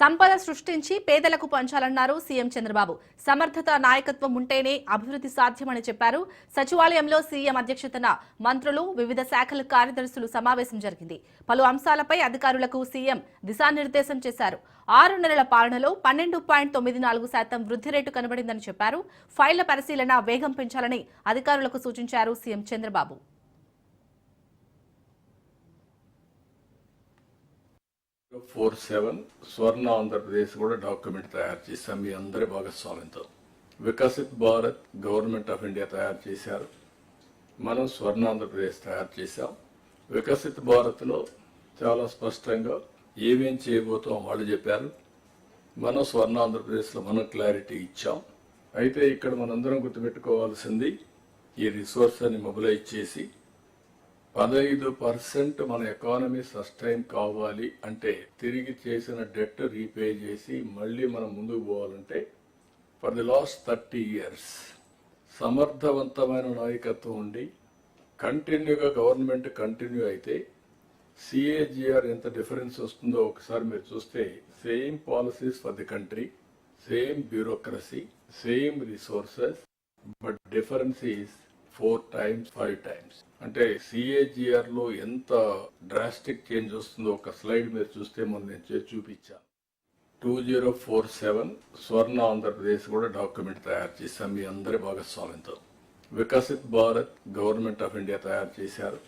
సంపద సృష్టించి పేదలకు పంచాలన్నారు సీఎం చంద్రబాబు. సమర్థత నాయకత్వం ఉంటేనే అభివృద్ధి సాధ్యమని చెప్పారు. సచివాలయంలో సీఎం అధ్యక్షతన మంత్రులు వివిధ శాఖల కార్యదర్శులు సమావేశం జరిగింది. పలు అంశాలపై అధికారులకు సీఎం దిశానిర్దేశం చేశారు. ఆరు నెలల పాలనలో పన్నెండు పాయింట్ తొమ్మిది నాలుగు శాతం వృద్ధి రేటు కనబడిందని చెప్పారు. ఫైళ్ళ పరిశీలన వేగం పెంచాలని అధికారులకు సూచించారు CM Chandrababu. Four seven Swarna Andhra Pradesh కూడా డాక్యుమెంట్ తయారు చేశాం మీ అందరి భాగస్వామ్యంతో. Viksit Bharat government of India తయారు చేశారు. మనం స్వర్ణ ఆంధ్రప్రదేశ్ తయారు చేశాం. వికసిత్ భారత్లో చాలా స్పష్టంగా ఏమేం చేయబోతాం వాళ్ళు చెప్పారు. మనం స్వర్ణ ఆంధ్రప్రదేశ్లో మనం క్లారిటీ ఇచ్చాం. అయితే ఇక్కడ మనందరం గుర్తుపెట్టుకోవాల్సింది ఈ రిసోర్స్ అని మొబిలైజ్ చేసి పదహైదు పర్సెంట్ మన ఎకానమీ సస్టైన్ కావాలి అంటే తిరిగి చేసిన డెట్ రీపే చేసి మళ్ళీ మనం ముందుకు పోవాలంటే for the last thirty years సమర్థవంతమైన నాయకత్వం ఉండి కంటిన్యూగా గవర్నమెంట్ కంటిన్యూ అయితే సిఏజిఆర్ ఎంత డిఫరెన్స్ వస్తుందో ఒకసారి మీరు చూస్తే same policies for the country same bureaucracy same resources but difference is four times five times. అంటే సిఏజిఆర్లో ఎంత డ్రాస్టిక్ చేంజ్ వస్తుందో ఒక స్లైడ్ మీరు చూస్తే మొన్న నేను చేసి చూపించాను two zero four seven Swarna Andhra Pradesh కూడా డాక్యుమెంట్ తయారు చేశాం మీ అందరి భాగస్వామ్యంతో. Viksit Bharat government of India తయారు చేశారు.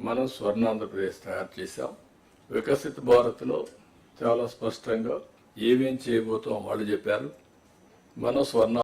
మనం స్వర్ణ ఆంధ్రప్రదేశ్ తయారు చేశాం. వికసిత్ భారత్లో చాలా స్పష్టంగా ఏమేం చేయబోతాం వాళ్ళు చెప్పారు. మనం స్వర్ణ